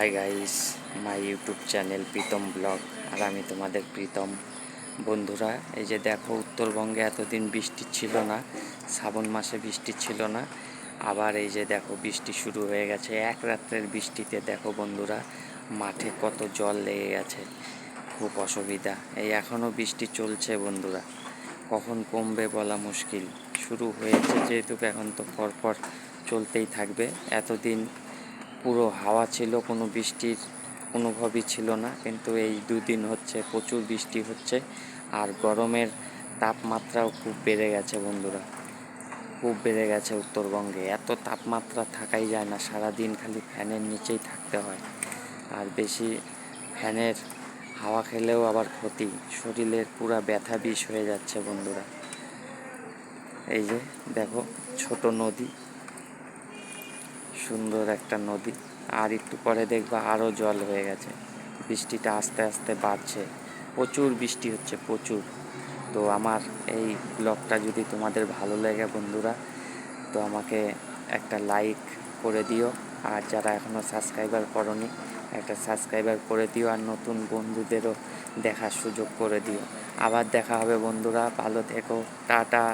Hi guys, my YouTube channel Pritam vlog. আর আমি তোমাদের প্রীতম। বন্ধুরা, এই যে দেখো, উত্তরবঙ্গে এতদিন বৃষ্টি ছিল না, শ্রাবণ মাসে বৃষ্টি ছিল না। আবার এই যে দেখো, বৃষ্টি শুরু হয়ে গেছে। এক রাত্রের বৃষ্টিতে দেখো বন্ধুরা, মাঠে কত জল লেগে গেছে। খুব অসুবিধা। এই এখনও বৃষ্টি চলছে বন্ধুরা। কখন কমবে বলা মুশকিল। শুরু হয়েছে যেহেতু এখন তো পরপর চলতেই থাকবে। এতদিন পুরো হাওয়া ছিল, কোনো বৃষ্টির অনুভবই ছিল না। কিন্তু এই দুদিন হচ্ছে, প্রচুর বৃষ্টি হচ্ছে আর গরমের তাপমাত্রাও খুব বেড়ে গেছে বন্ধুরা। খুব বেড়ে গেছে উত্তরবঙ্গে। এত তাপমাত্রা থাকাই যায় না সারা দিন খালি ফ্যানের নিচেই থাকতে হয়। আর বেশি ফ্যানের হাওয়া খেলেও আবার ক্ষতি। শরীরের পুরা ব্যথা বিষ হয়ে যাচ্ছে বন্ধুরা। এই যে দেখো, ছোট নদী। সুন্দর একটা নদী। আর একটু পরে দেখবা আরও জল হয়ে গেছে। বৃষ্টিটা আস্তে আস্তে বাড়ছে। প্রচুর বৃষ্টি হচ্ছে, প্রচুর। তো আমার এই ব্লগটা যদি তোমাদের ভালো লাগে বন্ধুরা, তো আমাকে একটা লাইক করে দিও। আর যারা এখনও সাবস্ক্রাইবার করনি, একটা সাবস্ক্রাইবার করে দিও। আর নতুন বন্ধুদেরও দেখার সুযোগ করে দিও। আবার দেখা হবে বন্ধুরা, ভালো থেকো, টাটা।